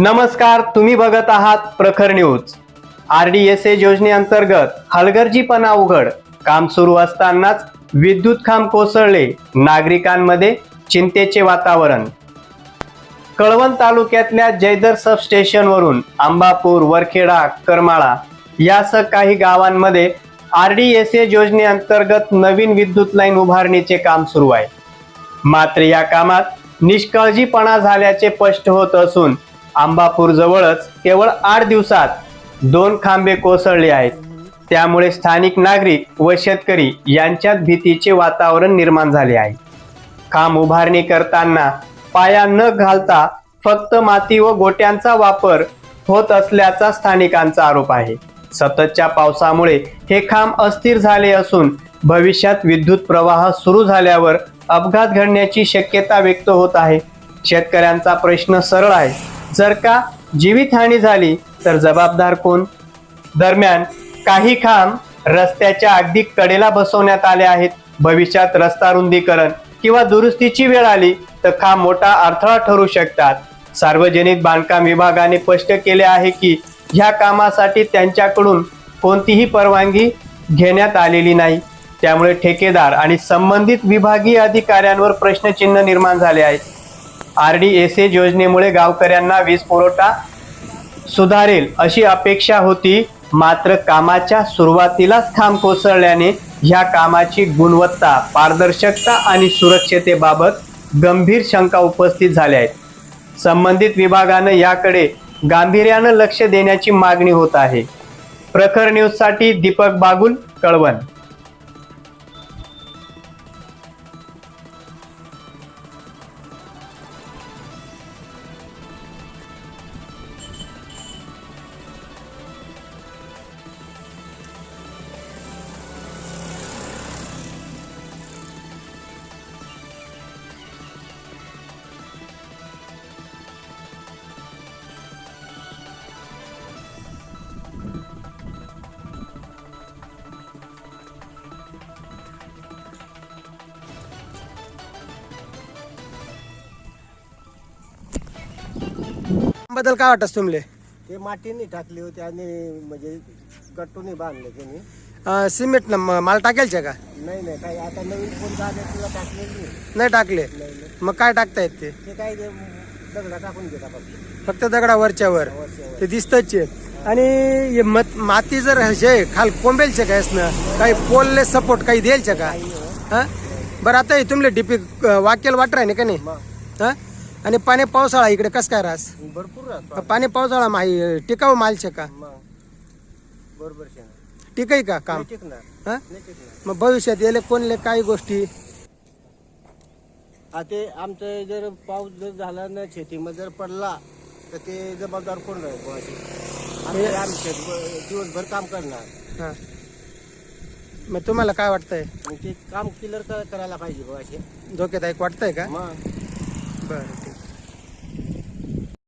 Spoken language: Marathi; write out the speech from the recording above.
नमस्कार तुम्ही बघत आहात Prakhar news. R D S A योजनेअंतर्गत हलगर्जीपणा उघड. काम सुरू असतानाच विद्युत खांब कोसळले नागरिकांमध्ये चिंतेचे वातावरण. कळवण तालुक्यातल्या जयदर सबस्टेशनवरून आंबापूर वरखेडा करमाळा यासह काही गावांमध्ये आर डी एस ए योजनेअंतर्गत नवीन विद्युत लाईन उभारणीचे काम सुरू आहे. मात्र या कामात निष्काळजीपणा झाल्याचे स्पष्ट होत असून आंबापूर जवळच केवळ आठ दिवसात दोन खांबे कोसळले आहेत. त्यामुळे स्थानिक नागरिक व शेतकरी यांच्यात भीतीचे वातावरण निर्माण झाले आहे. खांब उभारणी करताना पाया न घालता फक्त माती व गोट्यांचा वापर होत असल्याचा स्थानिकांचा आरोप आहे. सततच्या पावसामुळे हे खांब अस्थिर झाले असून भविष्यात विद्युत प्रवाह सुरू झाल्यावर अपघात घडण्याची शक्यता व्यक्त होत आहे. शेतकऱ्यांचा प्रश्न सरळ आहे. जर का जीवितहानी झाली तर जबाबदार कोण? दरम्यान काही खांब रस्त्याच्या अगदी कडेला बसवण्यात आले आहेत. भविष्यात रस्ता रुंदीकरण किंवा दुरुस्तीची वेळ आली तर खांब मोठा अडथळा ठरू शकतात. सार्वजनिक बांधकाम विभागाने स्पष्ट केले आहे की ह्या कामासाठी त्यांच्याकडून कोणतीही परवानगी घेण्यात आलेली नाही. त्यामुळे ठेकेदार आणि संबंधित विभागीय अधिकाऱ्यांवर प्रश्नचिन्ह निर्माण झाले आहेत. आर डी एस एस योजनेमुळे गावकऱ्यांना वीज पुरवठा सुधारेल अशी अपेक्षा होती. मात्र कामाच्या सुरुवातीलाच खांब कोसळल्याने ह्या कामाची गुणवत्ता पारदर्शकता आणि सुरक्षतेबाबत गंभीर शंका उपस्थित झाल्या आहेत. संबंधित विभागानं याकडे गांभीर्यानं लक्ष देण्याची मागणी होत आहे. प्रखर न्यूजसाठी दीपक बागुल कळवण. बद्दल काय वाटत तुमले? ते मातीने टाकली होती आणि म्हणजे गट्टूने बांधले त्यांनी. अं, सिमेंट न म- माल टाकेलचे का? नाही नाही काही आता नवीन कोण झाले तुला टाकलेली नाही. नाही टाकले. नाही नाही. मग काय टाकतायत ते? ते काय ते दगडा टाकून घेता फक्त फक्त दगडा वरच्या वर. वरच्यावर. ते दिसतच आणि हे मत- माती जर हे खाल कोंबेलचे काय ना काही पोलले सपोर्ट काही द्यायचे का? हो. हा? बरं आता हे तुमले डीपी वाकेल वाटर आहे ना का नाही? मग. हा? आणि पाणी पावसाळा इकडे कस काय रास? भरपूर राहतो पाणी. पावसाळा माही टिकाऊ मालचे का? मग बरोबर टिकाई का काम? नाही टिकणार. हा? नाही टिकणार. मग भविष्यात येले कोणले काही गोष्टी? आ ते आमचं जर पाऊस जर झाला ना शेतीमध्ये जर पडला तर ते जबाबदार कोण राहील कोणाची? आम्ही आम्ही शेत दिवसभर काम करणार. हा. मग तुम्हाला काय वाटतंय? मग ते काम क्लिअर करायला पाहिजे बुवा असे धोक्यादायक वाटतंय का? मग. बरं.